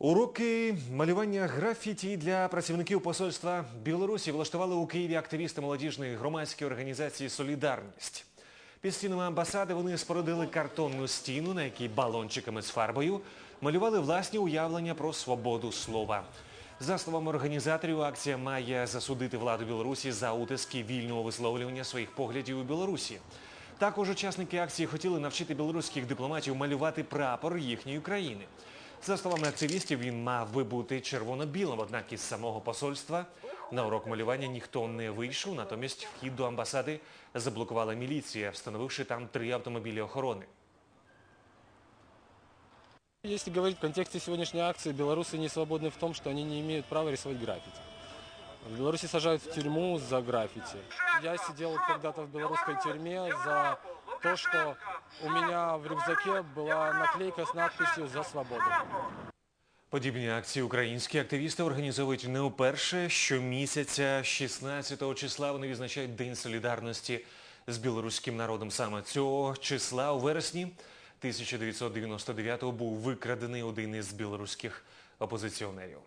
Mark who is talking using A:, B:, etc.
A: Уроки малювання графіті для працівників посольства Білорусі влаштували у Києві активісти молодіжної громадської організації Солідарність. Під стінами амбасади вони спорудили картонну стіну, на якій балончиками з фарбою малювали власні уявлення про свободу слова. За словами організаторів, акція має засудити владу Білорусі за утиски вільного висловлювання своїх поглядів у Білорусі. Також учасники акції хотіли навчити білоруських дипломатів малювати прапор їхньої країни. За словами активістів, він мав би бути червоно-білим, однак із самого посольства на урок малювання ніхто не вийшов. Натомість вхід до амбасади заблокувала міліція, встановивши там три автомобілі охорони.
B: Если говорить в контексте сегодняшней акции, белорусы не свободны в том, что они не имеют права рисовать граффити. В Беларуси сажают в тюрьму за граффити. Я сидел когда-то в белорусской тюрьме за то, что у меня в рюкзаке была наклейка с надписью «За свободу».
A: Подібні акції українські активісти організовують не вперше. Щомісяця, 16 числа, вони відзначають День солідарності з білоруським народом. Саме цього числа у вересні 1999-го був викрадений один із білоруських опозиціонерів.